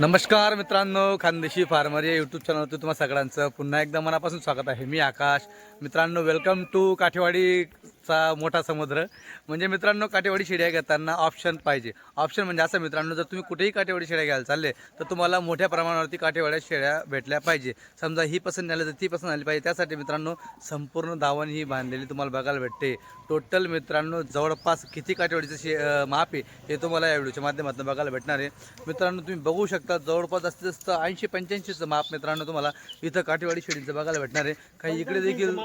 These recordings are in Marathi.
नमस्कार मित्रांनो खानदेशी फार्मर या यूट्यूब चॅनलवरती तुम्हाला सगळ्यांचं पुन्हा एकदा मनापासून स्वागत आहे. मी आकाश. मित्रांनो वेलकम टू काठेवाडी काठेवाडीचा मोठा समुद्र. म्हणजे मित्रांनो काठेवाडी शेळ्या घेताना ऑप्शन पाहिजे. ऑप्शन म्हणजे असं मित्रांनो जर तुम्ही कुठेही काठेवाडी शेळ्या घ्यायला चालले तर तुम्हाला मोठ्या प्रमाणावरती काठेवाड्या शेळ्या भेटल्या पाहिजे. समजा ही पसंत झाली तर ती पसंत आली पाहिजे. त्यासाठी मित्रांनो संपूर्ण दावण ही बांधलेली तुम्हाला बघायला भेटते. टोटल मित्रांनो जवळपास किती काठेवाडीचं शे माप आहे हे तुम्हाला या व्हिडिओच्या माध्यमातून बघायला भेटणार आहे. मित्रांनो तुम्ही बघू शकता जवळपास जास्तीत जास्त ऐंशी पंच्याऐंशीचं माप मित्रांनो तुम्हाला इथं काठेवाडी शेळीचं बघायला भेटणार आहे. काही इकडे देखील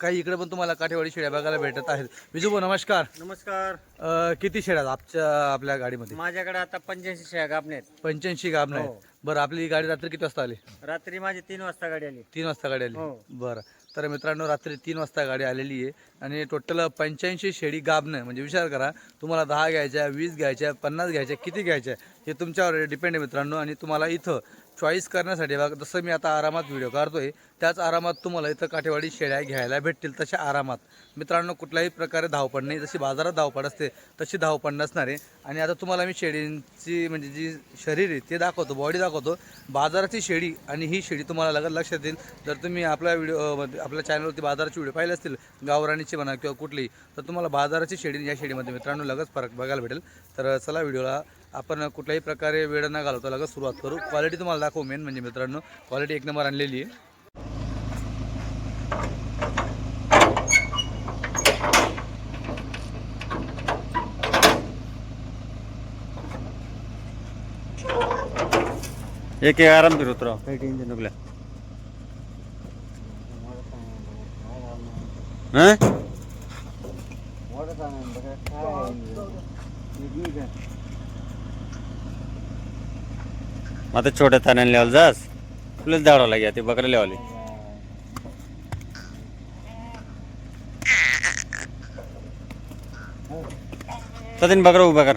काही इकडे पण तुम्हाला काठेवाडी शेळ्या बघायला भेटत आहेत. विजू नमस्कार. नमस्कार. अं, किती शेळ्या आहेत आपच्या आपल्या गाडीमध्ये? माझ्याकडे आता पंच्याऐंशी शेळ्या आहेत. पंच्याऐंशी गाब नाही हो. बरं आपली गाडी रात्री किती वाजता आली? रात्री माझी तीन वाजता गाडी आली. तीन वाजता गाडी आली. हो. बरं. तर मित्रांनो रात्री तीन वाजता गाडी आलेली आहे. आणि टोटल पंच्याऐंशी शेळी गाबणं. म्हणजे विचार करा तुम्हाला दहा घ्यायच्या वीस घ्यायच्या पन्नास घ्यायच्या किती घ्यायच्या हे तुमच्यावर डिपेंड आहे मित्रांनो. आणि तुम्हाला इथं चॉईस करण्यासाठी बघा जसं मी आता आरामात व्हिडिओ काढतो आहे त्याच आरामात तुम्हाला इथं काठेवाडी शेळ्या घ्यायला भेटतील तशा आरामात. मित्रांनो कुठल्याही प्रकारे धावपड नाही. जशी बाजारात धावपड असते तशी धावपड नसणार. आहे आणि आता तुम्हाला मी शेळींची म्हणजे जी शरीर आहे ते दाखवतो बॉडी दाखवतो. बाजाराची शेळी आणि ही शेळी तुम्हाला लगत लक्षात येईल. जर तुम्ही आपल्या व्हिडिओ आपल्या चॅनलवरती बाजाराची व्हिडिओ पाहिले असतील गावराणीची म्हणा किंवा कुठली तर तुम्हाला बाजाराची शेळी या शेळीमध्ये मित्रांनो लगेच फरक बघायला भेटेल. तर चला व्हिडिओला आपण कुठल्याही प्रकारे वेळ न घालवता लगेच सुरुवात करू. क्वालिटी तुम्हाला दाखवू मेन म्हणजे मित्रांनो. क्वालिटी एक नंबर आणलेली आहे. एक एक आराम फिर उतराव काही टेन्शन नको आता छोट्या ताण्याने लिहायला जास. तुलाच धाडावं लागेल ते बकऱ्या लिहावले सदिन बकरा उभा कर.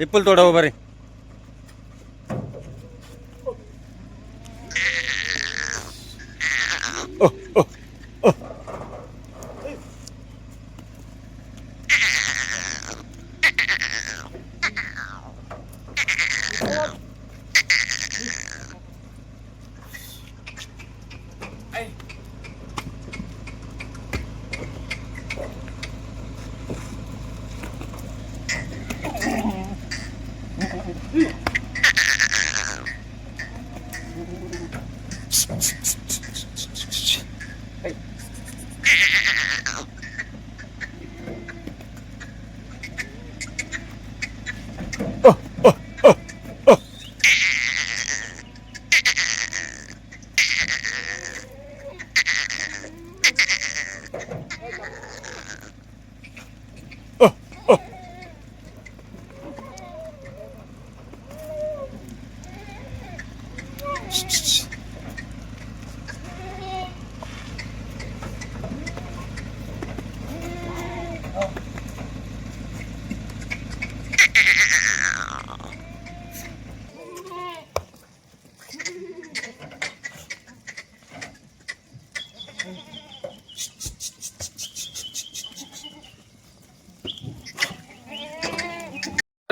इप्पल तोडा उभा रे.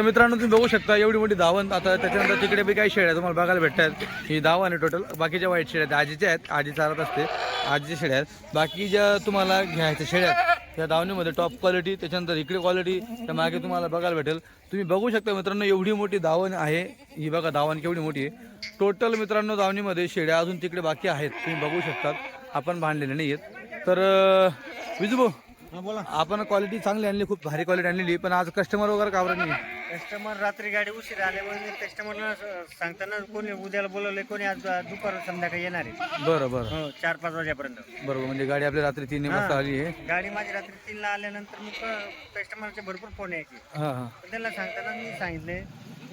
तर मित्रांनो तुम्ही बघू शकता एवढी मोठी धावण आता त्याच्यानंतर तिकडे बी काही शेळ्या तुम्हाला बघायला भेटतात. ही धावण आहे टोटल बाकीच्या वाईट शेळ्या आहेत. आजीच्या आहेत. आजी चालत असते. आजीच्या शेळ्या आहेत. बाकी ज्या तुम्हाला घ्यायच्या शेळ्या आहेत त्या धावणीमध्ये टॉप क्वालिटी त्याच्यानंतर इकडे क्वालिटी त्या मागे तुम्हाला बघायला भेटेल. तुम्ही बघू शकता मित्रांनो एवढी मोठी धावण आहे. ही बघा धावण केवढी मोठी आहे. टोटल मित्रांनो धावणीमध्ये शेळ्या अजून तिकडे बाकी आहेत. तुम्ही बघू शकतात. आपण बांधलेले नाही आहेत तर विजू भाऊ बोला. आपण क्वालिटी चांगली आणली खूप भारी क्वालिटी आणलेली पण आज कस्टमर वगैरे का बरं नाही कस्टमर रात्री गाडी उशीर आल्यामुळे मी कस्टमरला सांगताना कोणी उद्याला बोलवले कोणी आज दुपार संध्याकाळी येणार आहे. बरं बरं. हो चार पाच वाजेपर्यंत. बरोबर म्हणजे गाडी आपली रात्री तीन वाजता आली आहे. गाडी माझी रात्री तीनला आल्यानंतर मग कस्टमरचे भरपूर फोन यायचे. हां हां. त्यांना सांगताना मी सांगितले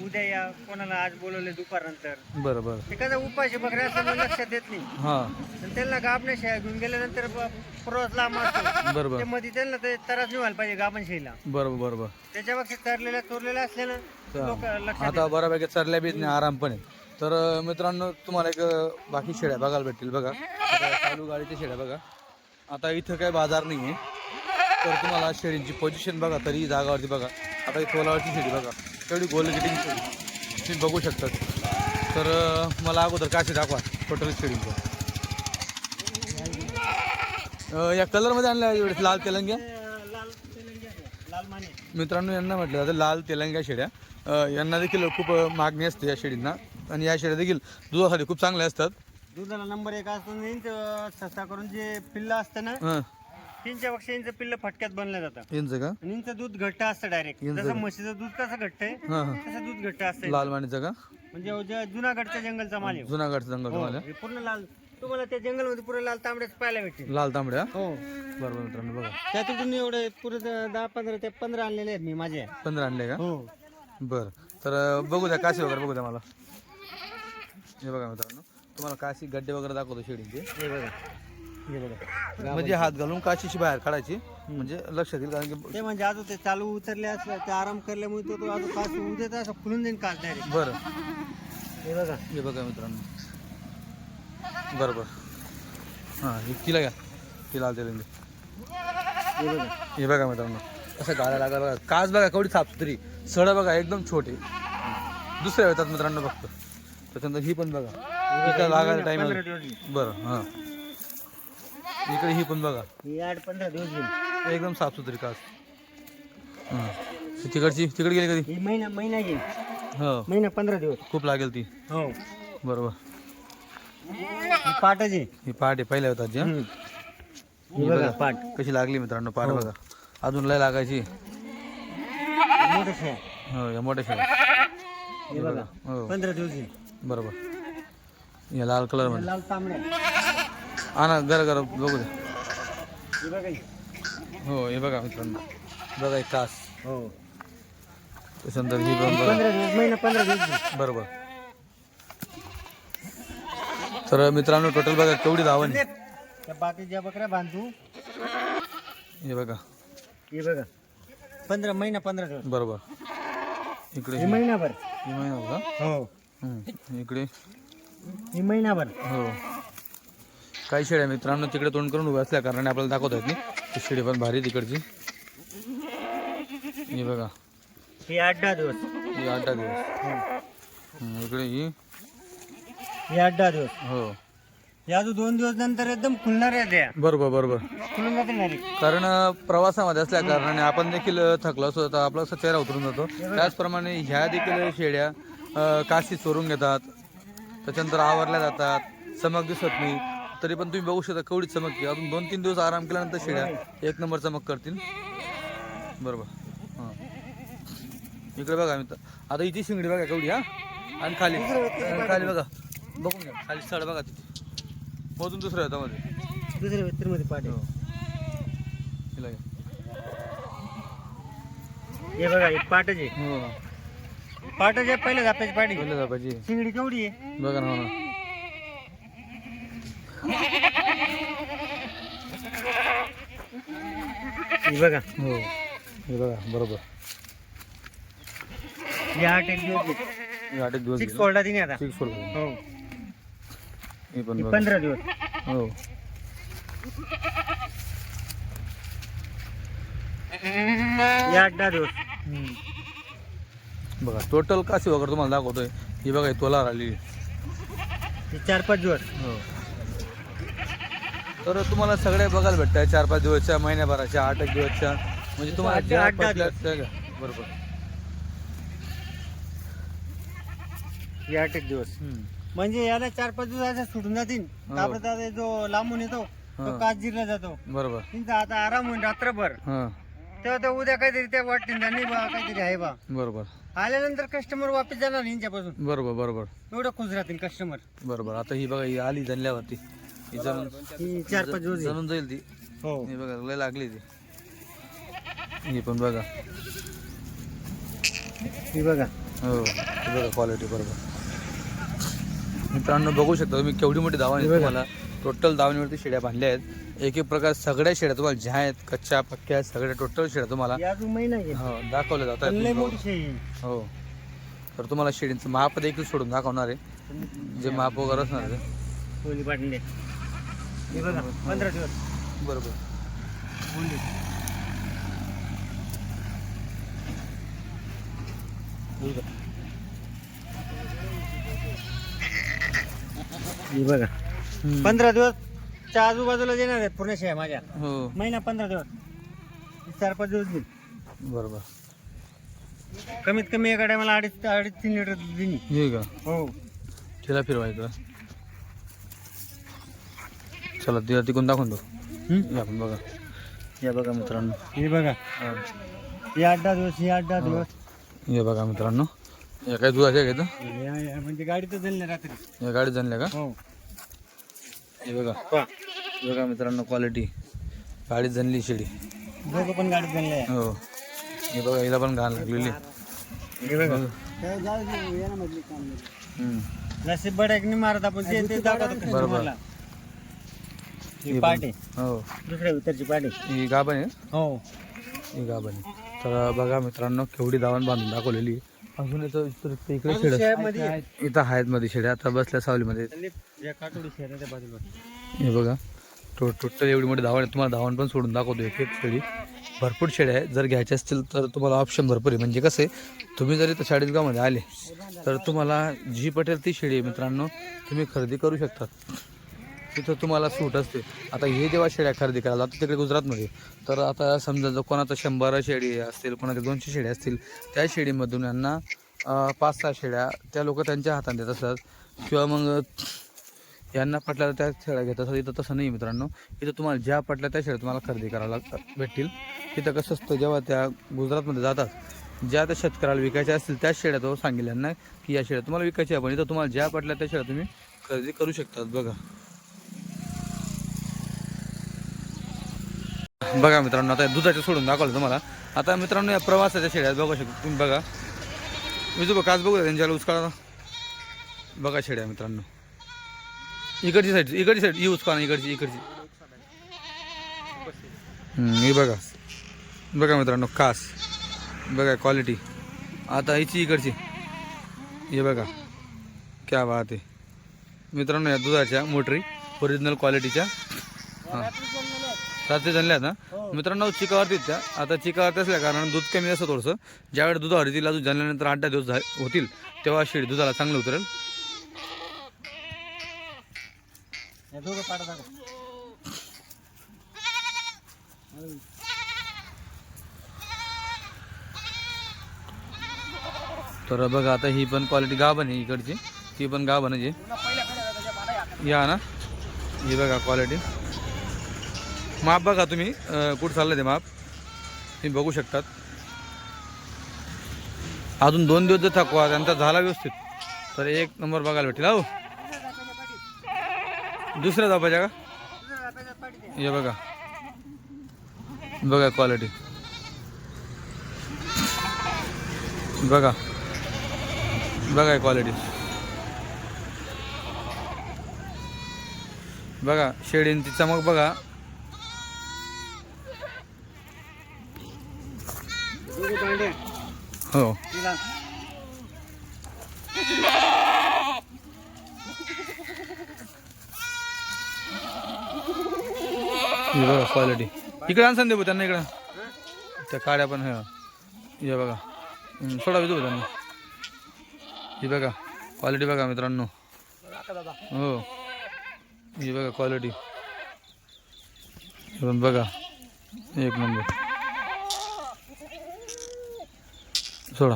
उद्या या कोणाला आज बोलवले दुपारनंतर. बरं बरं. ते कसं उपाशी बकऱ्या असं मग लक्षात देत नाही. हां. आणि त्यांना गाबण्या शेळ्या घेऊन गेल्यानंतर ब- प्रवास लांब असतो. बरोबर ते मध्ये त्यांना ते त्रास निघायला पाहिजे गाभण शेळीला बरोबर बरोबर त्याच्यापेक्षा चरलेल्या चोरलेल्या असल्यानं लोक लक्षात आता बऱ्यापैकी चरल्या बीत नाही आराम पण आहे तर अं, मित्रांनो तुम्हाला एक अं, बाकी शेळ्या बघायला भेटतील बघा. आता चालू गाडीच्या शेळ्या बघा. आता इथं काय बाजार नाही आहे तर तुम्हाला शेळींची पोझिशन बघा तरी जागावरती बघा. आता ही तोलावरची शेळी बघा. तेवढी गोल गेटिंग तुम्ही बघू शकतात. तर मला अगोदर काशी दाखवा टोटल अं, या कलरमध्ये आणल्या एवढे लाल तेलंग्या? लाल लाल माने मित्रांनो यांना म्हटलं जातं लाल तेलंग्या शेळ्या अं, यांना देखील खूप मागणी असते या शेळींना आणि या शेळ्या देखील दुधासाठी खूप चांगल्या असतात. दुधाला नंबर एक असतो सस्ता करून जे पिल्लं असतं ना तीनच्या पेक्षा इंच पिल्लं फटक्यात बनलं जातं यांचं का? आणि इंच दूध घट्ट असतं डायरेक्ट. जसं म्हशीचं दूध कसं घट्ट आहे हां हां. तसं दूध घट्ट असतं लाल माणीचं का? म्हणजे जे जुनागडच्या जंगलचा माल आहे. जुनागडचं जंगल हो, तुम्हाला हे पूर्ण लाल. तुम्हाला त्या जंगलमध्ये पुरे लाल तांबड्याच पाहायला भेटतील. लाल तांबड्या? हो. बरोबर मित्रांनो बघा. त्यातून एवढे पुरे दहा पंधरा ते पंधरा आणलेले आहेत मी माझे. पंधरा आणले का? हो. बरं. तर अं, बघू द्या काशी वगैरे बघू द्या मला. हे बघा मित्रांनो. तुम्हाला काशी गड्डे वगैरे दाखवतो शेळींचे हे बघा. हे बघा. म्हणजे हात घालून काशीची बाहेर काढायची. म्हणजे लक्षात येईल कारण की ते म्हणजे अजून ते चालू उतरले असलं ते आराम करल्यामुळे तो तो अजून कास उद्या तर असं फुलून जाईल कास डायरेक्ट बरं. हे बघा. हे बघा मित्रांनो. बरं बरं हां हे तिला घ्या. तिला आलं हे बघा. हे बघा मित्रांनो. असं गाड्या लागा बघा. काच बघा केवढी साफसुथरी सड बघा एकदम छोटे. दुसऱ्या येतात मित्रांनो फक्त. त्याच्यानंतर ही पण बघा. लागायला घेईल. बरं हां. इकडे ही पण बघा. ही आठ पंधरा दिवस एकदम साफसुथरी काच हां. तिकडची तिकडे गेली कधी? ही महिना महिना घेईल हो. महिना पंधरा दिवस. खूप लागेल ती. हो. बरोबर. ही पाटच आहे. ही पाठ आहे पहिल्या होतात जी हं? हम्म. ही बघा पाट. कशी लागली मित्रांनो पाठ बघा. अजून लय लागायची. मोठं हो या मोठ्या शेळ्या. हे बघा. हो. पंधरा दिवस बरोबर. या लाल कलरमध्ये. लाल तांबड्या. आणा घर घर बघू दे. हे बघा ही. बघा मित्रांनो. बघा एक तास. हो. त्याच्यानंतर ही पण बघा बरोबर. तर मित्रांनो टोटल बघा केवढी धावण आहे. त्या बाकीच्या बकऱ्या बांधू. हे बघा. हे बघा. पंधरा महिना पंधरा दिवस. बरोबर. इकडे हे ही महिनाभर ही? महिना बघा. इकडे. ही महिनाभर. हो. काही शेळ्या मित्रांनो तिकडे तोंड करून उभ्या असल्या कारणाने आपल्याला दाखवता येत नाही. ती शेळी पण भारी तिकडची. हे बघा. ही आठ दहा दिवस. ही आठ दहा दिवस. हो. इकडे ही. ही आठ दहा दिवस. हो. हे अजून दोन दिवस नंतर एकदम खुलणार आहे त्या. बरोबर बरोबर. खुलून जाते नाही कारण अ, प्रवासामध्ये असल्या कारणाने आपण देखील अ, थकलो असतो तर आपला असा चेहरा उतरून जातो. त्याचप्रमाणे ह्या देखील शेळ्या अ, काशी चोरून घेतात. त्याच्यानंतर आवरल्या जातात. चमक दिसत नाही. तरी पण तुम्ही बघू शकता केवढी चमक अजून दोन तीन दिवस आराम केल्यानंतर शेळ्या एक नंबर चमक करतील. बरोबर. हां. इकडे बघा मित्र. आता हिची शिंगडी बघा केवढी हा. आणि खाली. खाली बघा. बघून घ्या. खाली सड बघा तिथे. मोजून दुसऱ्या हातामध्ये दुसऱ्या व्यक्तीमध्ये पाठ हो. घ्या. हे बघा एक पाटच आहे. हो. पाटच आहे पहिल्या झापाची पाठी बोलले जा पाहिजे शिंगडी केवढी आहे? बघा ना हो ना. बघा. हो. हे बघा बरोबर. ही आठ एक दिवस. हे आठ एक दिवस सिक्स फोल्डा तिने आता. सिक्स फोर हो. हे पण ही बघा. पंधरा दिवस. हो. ही आठ दहा दिवस. बघा टोटल काशी वगैरे तुम्हाला दाखवतोय. ही बघा ही तोलार आली. ही चार पाच दिवस. हो. तर तुम्हाला सगळे बघायला भेटतात चार पाच दिवसच्या महिन्याभराच्या आठ एक दिवसच्या. म्हणजे तुम्हाला आठ- ज्या आठ- दहा पटल्या त्या घ्या. बरोबर. ही आठ एक दिवस. हम्म. म्हणजे याला चार पाच दिवस असं सुटून जातील. हो. तापडत आता जो लांबून येतो तो. काच जिरला जातो. बरोबर. त्यांचा आता आराम होईल रात्रभर. हां. तेव्हा ते उद्या काहीतरी त्या वाटतील नाही बा काहीतरी आहे बा. बरोबर. आल्यानंतर कस्टमर वापस जाणार यांच्यापासून. बरोबर बरोबर. एवढं खुश राहतील कस्टमर बरोबर. आता ही बघा ही आली जनल्यावरती ही जणून ही चार पाच दिवस जणून जाईल ती. हो. हे बघा लय लागली ती. ही पण बघा. ही बघा. हो हे बघा क्वालिटी बरोबर. मित्रांनो बघू शकता तुम्ही केवढी मोठी दावा आहे तुम्हाला. टोटल दावणीवरती शेड्या बांधल्या आहेत. एक एक प्रकार सगळ्या शेड्या तुम्हाला ज्या आहेत कच्च्या पक्क्या सगळ्या टोटल शेड्या तुम्हाला ही हो दाखवल्या जात पण लय आहेत मोठी शेळी आहे. हो. तर तुम्हाला शेडींचं माप देखील सोडून दाखवणार आहे. जे माप वगैरे असणार आहे. हे बघा पंधरा दिवस. बरोबर. बोलले. बघा. पंधरा दिवसच्या आजूबाजूला देणार आहे पूर्ण शेळ्या माझ्या. हो. महिना पंधरा दिवस. चार पाच दिवस देईल बरोबर. कमीत कमी एका टायमाला अडीच अडीच तीन लिटर देईन. का? हो. तिला फिरवा इकडं चला तिला तिकून दाखवून दो हे आपण बघा. या बघा मित्रांनो. हे बघा. हा. आठ दहा दिवस हे आठ दहा दिवस. हे बघा मित्रांनो. या काय दुधाच्या घेतं? म्हणजे गाडी तर झाली नाही रात्री. या गाडीत जाणल्या का? हो. हे बघा. बघा मित्रांनो क्वालिटी गाडीत जनली शेडी. दोघं पण गाडीत झाले आहे. हो. हे बघा हिला पण घाण लागलेली. हे बघा. नशीब बड्याक नाही मारत आपण? ते दाखवतो बरोबर. हे ही पण- पाटे हो. दुसऱ्या उतरची पाटे ही गाभण आहे. हो. ही गाभण आहे. तर बघा मित्रांनो केवढी दावण बांधून दाखवलेली आहे. अजून इकडे शेड शेळ्यामध्ये आहे. इथं आहेत मध्ये शेड्या आता बसल्या सावलीमध्ये. आणि या काटोडी शहराच्या बाजूला. हे बघा. टो टोटल एवढी मोठी धावण आहे. तुम्हाला धावण पण सोडून दाखवतो एक एक शेळी भरपूर शेळ्या आहे जर घ्यायचे असतील तर तुम्हाला ऑप्शन भरपूर आहे. म्हणजे कसं आहे तुम्ही जर इथं चाळीसगावमध्ये आले तर तुम्हाला जी पटेल ती शेळी आहे मित्रांनो तुम्ही खरेदी करू शकता. तिथं तुम्हाला सूट असते. आता हे जेव्हा शेळ्या खरेदी करायला आता तिकडे गुजरातमध्ये. तर आता समजा जर कोणाचं शंभर शेळी असतील कोणाच्या दोनशे शेळ्या असतील त्या शेळीमधून यांना पाच सहा शेळ्या त्या लोक त्यांच्या हातात देत असतात. किंवा मग यांना पटल्या त्या शेळ्या घेत असतात. इथं तसं नाही मित्रांनो. इथं तुम्हाला ज्या पटल्या त्या शेळ्या तुम्हाला खरेदी करायला भेटतील. तिथं कसं असतं जेव्हा त्या गुजरातमध्ये जातात ज्या त्या शेतकऱ्याला विकायच्या असतील त्याच शेळ्या तो सांगेल यांना की या शेळ्या तुम्हाला विकायच्या पण इथं तुम्हाला ज्या पटल्या त्या शेळ्या तुम्ही खरेदी करू शकतात. बघा. बघा मित्रांनो आता दुधाच्या सोडून दाखवलं तुम्हाला. आता मित्रांनो या प्रवासाच्या शेड्यात बघू शकतो तुम्ही बघा. मी बघा काच बघू त्यांच्याला उचकाळा बघा शेड्या मित्रांनो. इकडची साईड इकडची साईड ही उचका इकडची इकडची. मी बघा. बघा मित्रांनो कास. बघा क्वालिटी आता हिची इकडची. हे बघा. क्या बात आहे. मित्रांनो या दुधाच्या मोटरी ओरिजिनल क्वालिटीच्या हां. रात्री जनल्या ना. मित्रांनो चिकावरती त्या आता चिकावरती असल्या कारण दूध कमी असं थोडंसं. ज्यावेळी दुधावर तिला दूध जनल्यानंतर आठ दहा दिवस होतील तेव्हा शेळी दुधाला चांगलं उतरेल. तर बघा आता ही पण क्वालिटी गाभण आहे इकडची. ती पण गाभण आहे. या ना. ही बघा क्वालिटी माप बघा तुम्ही कुठं चाललं ते माप. तुम्ही बघू शकतात. अजून दोन दिवस जर थकवा त्यांचा झाला व्यवस्थित तर एक नंबर बघायला भेटेल. हो दुसऱ्या दाबाच्या का? हे बघा. बघा क्वालिटी बघा. बघा क्वालिटी बघा शेळींची चमक बघा दोघं पांड्या हो. बघा क्वालिटी इकडे आणसन देऊ त्यांना इकडं. त्या काड्या पण हे. बघा. सोडा देऊ त्यांना. ही बघा क्वालिटी बघा मित्रांनो. हो. ही बघा क्वालिटी पण बघा. एक नंबर सोडा.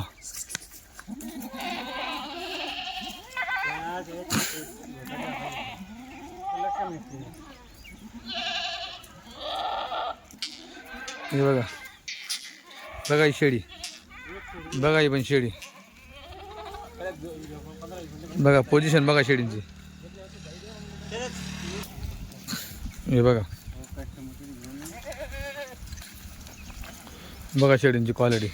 हे बघा. बघा ही शेळी. बघा ही पण शेळी. बघा पोझिशन बघा शेळींची. हे बघा. बघा शेळींची क्वालिटी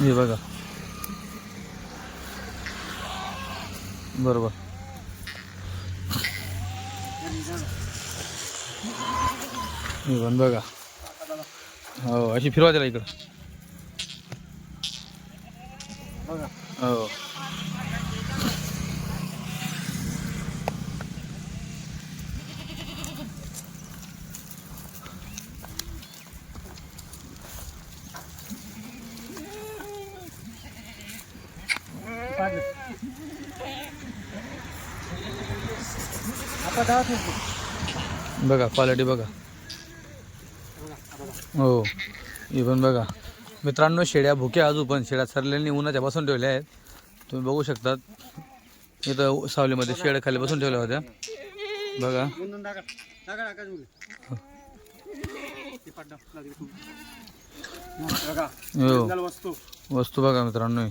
हे बघा. बरोबर. हे पण बघा. हो अशी फिरवा त्याला इकडं. बघा हो. आता दहा बघा क्वालिटी बघा. हो पण बघा. मित्रांनो शेळ्या भुक्या अजून पण शेळ्या सरलेली उन्हाच्या बसून ठेवल्या आहेत. तुम्ही बघू शकतात. इथं सावलीमध्ये शेळ्या खाली बसून ठेवल्या होत्या. बघा. हं, हो. वस्तू बघा मित्रांनो.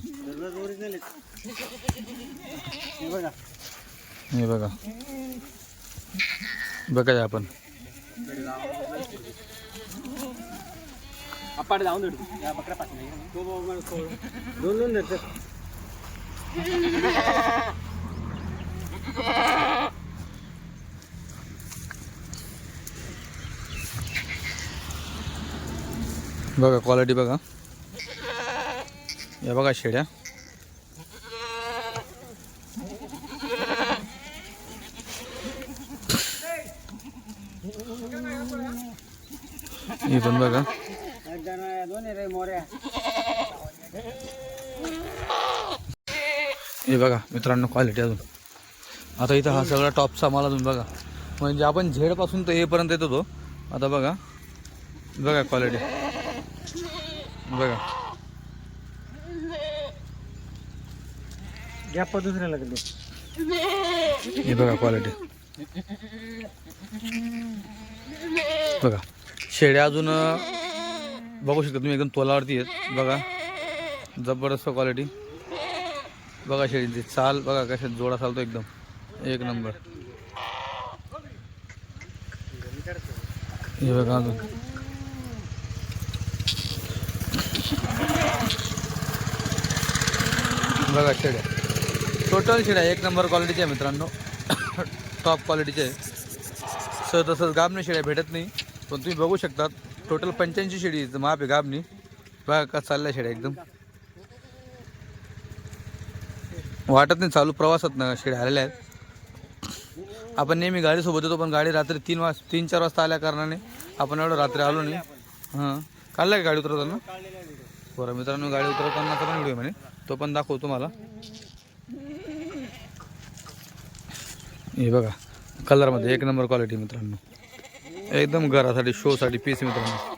हे. बघा. बघा आपण. अप्पाड जाऊन. दोन दोन बघा क्वालिटी बघा. या बघा शेड्या. हे पण बघा. हे बघा मित्रांनो क्वालिटी अजून. आता इथं हा सगळा टॉपचा माल अजून बघा. म्हणजे आपण झेडपासून तर हेपर्यंत येत होतो. आता बघा. बघा क्वालिटी बघा. गॅप दुसऱ्या लागले हे बघा क्वालिटी बघा. शेड्या अजून बघू शकता तुम्ही एकदम तोलावरती आहेत. बघा जबरदस्त क्वालिटी बघा शेळीची चाल बघा कशा जोडा चालतो एकदम. एक नंबर. हे बघा अजून. बघा शेड्या टोटल शेड्या एक नंबर क्वालिटीच्या आहे मित्रांनो. टॉप क्वालिटीचे आहे सर तसंच गामने शेड्या भेटत नाही. पण तुम्ही बघू शकता टोटल पंच्याऐंशी शेळी माप आहे गाबनी. बघा का चालल्या शेड्या एकदम. वाटत नाही चालू प्रवासात ना शेड्या आलेल्या आहेत. आपण नेहमी गाडीसोबत येतो पण गाडी रात्री तीन वाज तीन चार वाजता आल्या कारणाने आपण एवढं रात्री आलो नाही. हां. काढला का गाडी उतरवताना बरं मित्रांनो गाडी उतरवताना पण व्हिडिओ म्हणे. तो पण दाखवतो तुम्हाला. हे बघा कलरमध्ये एक नंबर क्वालिटी मित्रांनो. एकदम घरासाठी शोसाठी पीस मित्रांनो.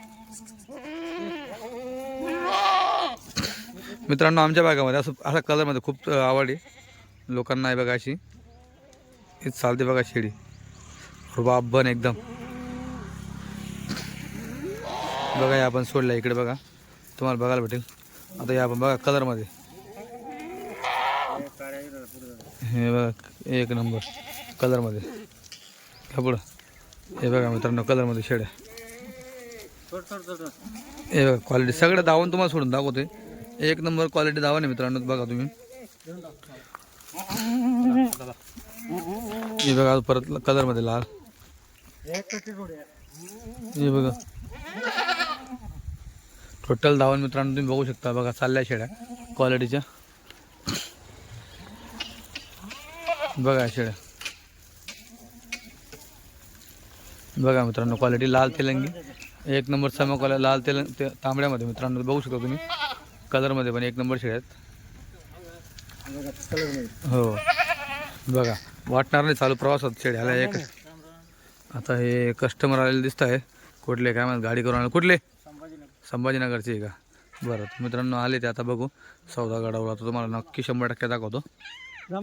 मित्रांनो आमच्या भागामध्ये असं असा कलरमध्ये खूप आवड आहे. लोकांना आहे बघा अशी. हे चालते बघा शेळी बन एकदम. बघा या आपण सोडला इकडे बघा. तुम्हाला बघायला भेटेल. आता या आपण बघा कलरमध्ये हे बघा एक नंबर कलरमध्ये का पुढं. हे बघा मित्रांनो कलरमध्ये सोड सोड. हे बघा क्वालिटी सगळं दावण तुम्हाला सोडून दाखवते एक नंबर क्वालिटी दावा नाही मित्रांनो बघा तुम्ही. हे बघा परत कलरमध्ये लाल. हे बघा. टोटल धावण मित्रांनो तुम्ही बघू शकता. बघा चालल्या शेड्या क्वालिटीच्या बघा शेड्या. बघा मित्रांनो क्वालिटी लाल तेलंगी. एक नंबर चमकवाल्या लाल तेल ते तांबड्यामध्ये मित्रांनो बघू शकता तुम्ही. कलरमध्ये पण एक नंबर शेड्या आहेत. हो. बघा वाटणार नाही चालू प्रवासात शेड्याला आल्या एक आता हे कस्टमर आलेले दिसत आहे. कुठले काय म्हणत गाडी करून आले. कुठले? संभाजीनगरचे आहे का? बरं मित्रांनो आले ते आता बघू. सौदा गडावला तर तुम्हाला नक्की शंभर टक्के दाखवतो.